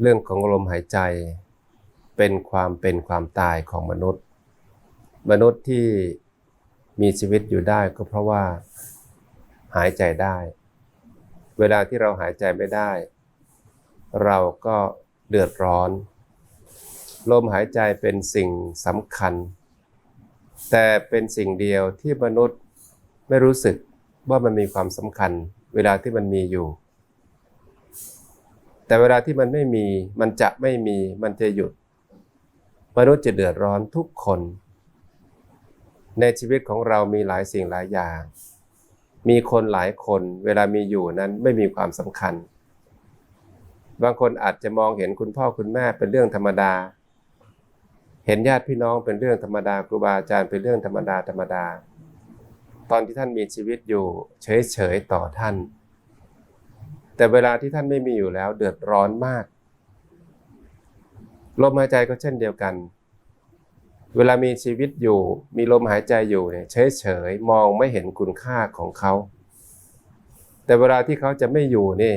เรื่องของลมหายใจ เป็นความเป็นความตายของมนุษย์ มนุษย์ที่มีชีวิตอยู่ได้ก็เพราะว่าหายใจได้ เวลาที่เราหายใจไม่ได้ เราก็เดือดร้อน ลมหายใจเป็นสิ่งสำคัญ แต่เป็นสิ่งเดียวที่มนุษย์ไม่รู้สึกว่ามันมีความสำคัญ เวลาที่มันมีอยู่ แต่เวลาที่มันไม่มีมันจะไม่มีมันจะหยุด มนุษย์จะเดือดร้อนทุกคน ในชีวิตของเรามีหลายสิ่งหลายอย่าง มีคนหลายคนเวลามีอยู่นั้นไม่มีความสำคัญ บางคนอาจจะมองเห็นคุณพ่อคุณแม่เป็นเรื่องธรรมดา เห็นญาติพี่น้องเป็นเรื่องธรรมดาครูบาอาจารย์เป็นเรื่องธรรมดาธรรมดา ตอนที่ท่านมีชีวิตอยู่เฉยๆต่อท่าน แต่เวลาที่ท่านไม่มีอยู่แล้วเดือดร้อนมาก ลมหายใจก็เช่นเดียวกัน เวลามีชีวิตอยู่ มีลมหายใจอยู่เนี่ยเฉยๆมองไม่เห็นคุณค่าของเขา แต่เวลาที่เขาจะไม่อยู่นี่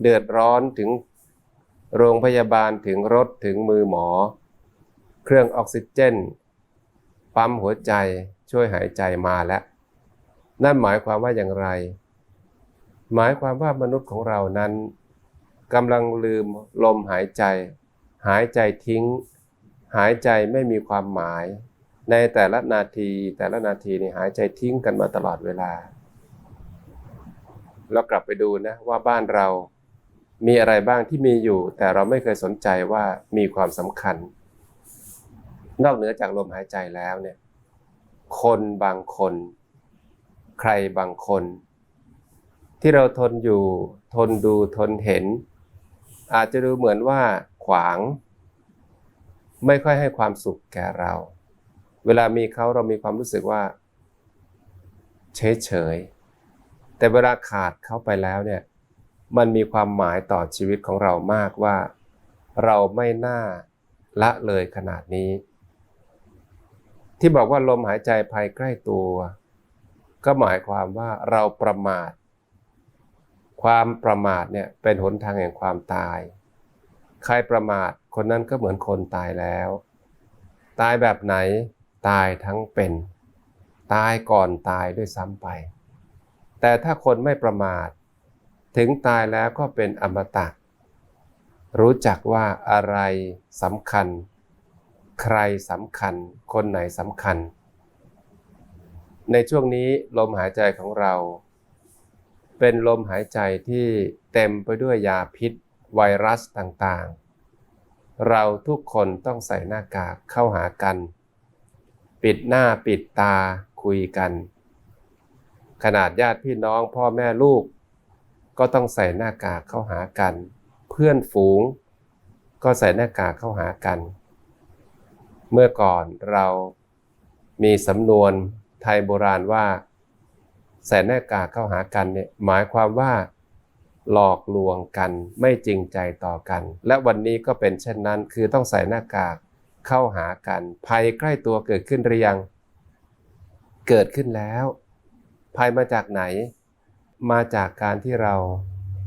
เดือดร้อนถึงโรงพยาบาลถึงรถถึงมือหมอ เครื่องออกซิเจน ปั๊มหัวใจช่วยหายใจมาแล้ว นั่นหมายความว่าอย่างไร หมายความว่ามนุษย์ของเรานั้นกำลังลืมลมหายใจ หายใจทิ้ง หายใจไม่มีความหมาย ในแต่ละนาทีแต่ละนาทีนี่หายใจทิ้งกันมาตลอดเวลา เรากลับไปดูนะว่าบ้านเรามีอะไรบ้างที่มีอยู่ แต่เราไม่เคยสนใจว่ามีความสำคัญ นอกเหนือจากลมหายใจแล้วเนี่ยคนบางคน ใครบางคน ที่เราทนอยู่ ทนดูทนเห็น อาจจะดูเหมือนว่าขวาง ไม่ค่อยให้ความสุขแก่เรา เวลามีเขาเรามีความรู้สึกว่า เฉยเฉยแต่เวลาขาดเขาไปแล้วเนี่ยมันมีความหมายต่อชีวิตของเรามากว่า เราไม่น่าละเลยขนาดนี้ ที่บอกว่าลมหายใจภายใกล้ตัว ก็หมายความว่าเราประมาท ความประมาทเนี่ยเป็นหนทางแห่งความตาย ใครประมาทคนนั้นก็เหมือนคนตายแล้ว ตายแบบไหนตายทั้งเป็น ตายก่อนตายด้วยซ้ำไป แต่ถ้าคนไม่ประมาท ถึงตายแล้วก็เป็นอมตะรู้จักว่าอะไรสำคัญ ใครสำคัญ คนไหนสำคัญ ในช่วงนี้ลมหายใจของเรา เป็นลมหายใจที่เต็มไปด้วยยาพิษ ไวรัสต่างๆ เราทุกคนต้องใส่หน้ากากเข้าหากัน ปิดหน้าปิดตาคุยกัน ขนาดญาติพี่น้องพ่อแม่ลูก ก็ต้องใส่หน้ากากเข้าหากัน เพื่อนฝูง ก็ใส่หน้ากากเข้าหากัน เมื่อก่อนเรามีสำนวนไทยโบราณว่า ใส่หน้ากากเข้าหากันเนี่ยหมายความว่าหลอกลวงกันไม่จริงใจต่อกัน และวันนี้ก็เป็นเช่นนั้นคือต้องใส่หน้ากากเข้าหากัน ภัยใกล้ตัวเกิดขึ้นหรือยัง เกิดขึ้นแล้ว ภัยมาจากไหน มาจากการที่เรา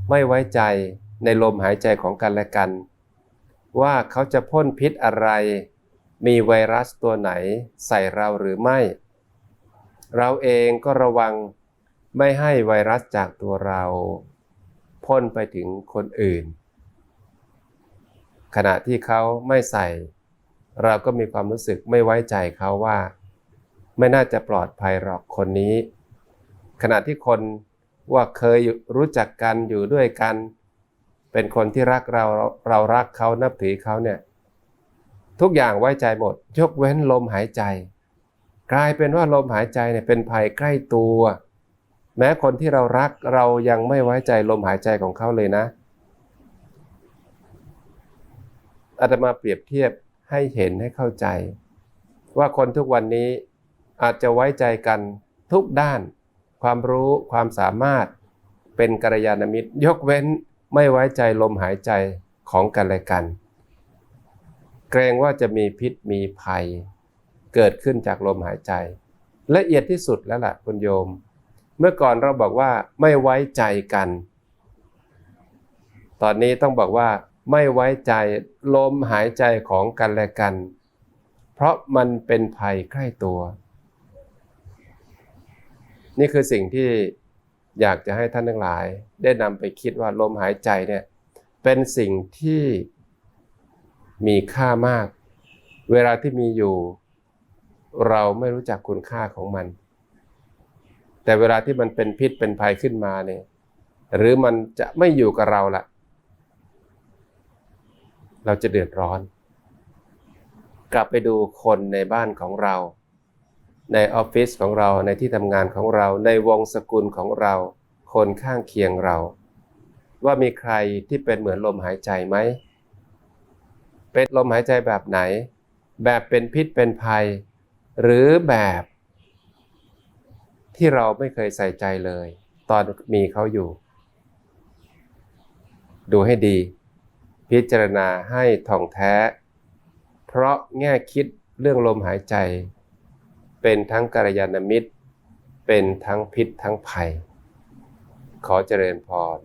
ไม่ไว้ใจในลมหายใจของกันและกัน ว่าเขาจะพ่นพิษอะไร มีไวรัสตัวไหนใส่เราหรือไม่ เราเองก็ระวัง ไม่ให้ไวรัสจากตัวเราพ่นไปถึงคนอื่น ขณะที่เขาไม่ใส่ เราก็มีความรู้สึกไม่ไว้ใจเขาว่า ไม่น่าจะปลอดภัยหรอกคนนี้ ขณะที่คนว่าเคยรู้จักกันอยู่ด้วยกัน เป็นคนที่รักเราเรารักเขานับถือเขาเนี่ยทุกอย่างไว้ใจหมดยกเว้นลมหายใจ กลายเป็นว่าลมหายใจเนี่ยเป็นภัยใกล้ตัว แม้คนที่เรารักเรายังไม่ไว้ใจลมหายใจของเขาเลยนะอาตมาเปรียบเทียบให้เห็นให้เข้าใจ ว่าคนทุกวันนี้อาจจะไว้ใจกันทุกด้าน ความรู้ความสามารถเป็นกัลยาณมิตร ยกเว้นไม่ไว้ใจลมหายใจของกันและกัน เกรงว่าจะมีพิษมีภัย เกิดขึ้นจากลมหายใจ ละเอียดที่สุดแล้วล่ะคุณโยม เมื่อก่อนเราบอกว่าไม่ไว้ใจกัน ตอนนี้ต้องบอกว่าไม่ไว้ใจลมหายใจของกันและกัน เพราะมันเป็นภัยใกล้ตัว นี่คือสิ่งที่อยากจะให้ท่านทั้งหลาย ได้นำไปคิดว่าลมหายใจเนี่ยเป็นสิ่งที่มีค่ามาก เวลาที่มีอยู่ เราไม่รู้จักคุณค่าของมัน แต่เวลาที่มันเป็นพิษเป็นภัยขึ้นมาเนี่ยหรือมันจะไม่อยู่กับเราละเราจะเดือดร้อน กลับไปดูคนในบ้านของเรา ในออฟฟิศของเราในที่ทำงานของเรา ในวงสกุลของเรา คนข้างเคียงเรา ว่ามีใครที่เป็นเหมือนลมหายใจไหมเป็นลมหายใจแบบไหน แบบเป็นพิษเป็นภัย หรือแบบ ที่เราไม่เคยใส่ใจเลย ตอนมีเขาอยู่ ดูให้ดี พิจารณาให้ท่องแท้ เพราะแง่คิดเรื่องลมหายใจ เป็นทั้งกัลยาณมิตร เป็นทั้งพิษทั้งภัย ขอเจริญพร